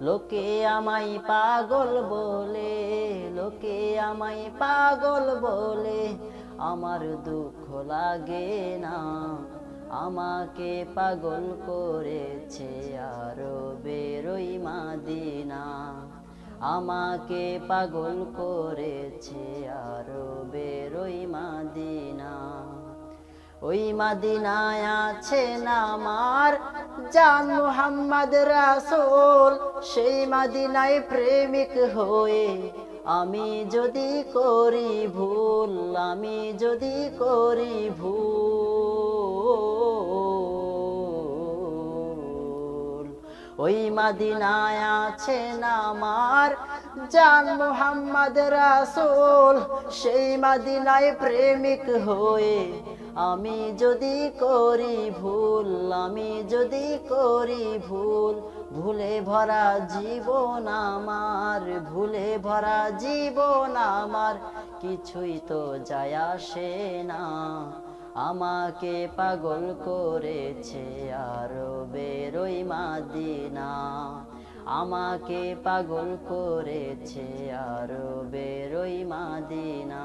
লোকে আমায় পাগল বলে, লোকে আমায় পাগল বলে, আমার দুঃখ লাগে না, আমাকে পাগল করেছে আরও বেরোই মাদিনা, আমাকে পাগল করেছে আরও বেরোই মাদিনা। ওই মাদিনায় আছেন আমার জান মুহাম্মদ রাসূল, সেই মাদিনায় প্রেমিক হয়ে আমি যদি করি ভুল, আমি যদি করি ভুল। ওই মাদিনায় আছেন আমার জান মুহাম্মদ রাসূল, সেই মাদিনায় প্রেমিক হয়ে আমি যদি করি ভুল, আমি যদি করি ভুল, ভুলে ভরা জীবন আমার, ভুলে ভরা জীবন আমার, কিছুই তো যায় আসে না। আমাকে পাগল করেছে আরও বেরোই মাদিনা। আমাকে পাগল করেছে আরও বেরোই মাদিনা।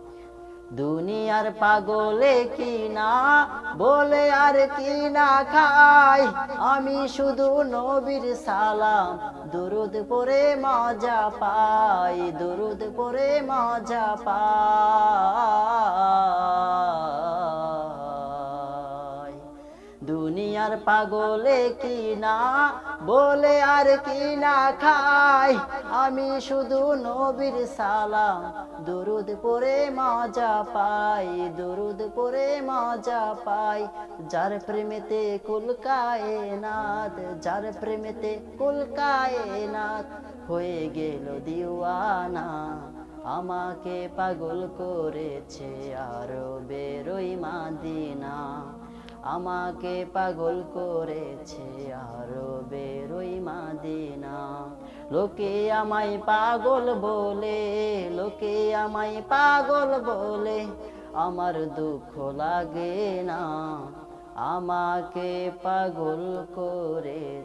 দুনিয়ার পাগলে কি না বলে আর কি না খাই আমি শুধু নবীর সালাম, দুরুদ পরে মজা পাই, দুরুদ পরে মজা পাই। দুনিয়ার পাগলে কি না বলে আর কি না খাই? আমি শুধু নবীর সালাম। দুরুদ পরে মজা পাই, দুরুদ পরে মজা পাই। যার প্রেমেতে কুলকায় নাথ যার প্রেমেতে কুলকায় নাথ হয়ে গেল দিওয়ানা। আমাকে পাগল করেছে আরও বেরোই মাদিনা। আমাকে পাগল করেছে আরও বেরোই মাদিনা। লোকে আমায় পাগল বলে, লোকে আমায় পাগল বলে, আমার দুঃখ লাগে না। আমাকে পাগল করে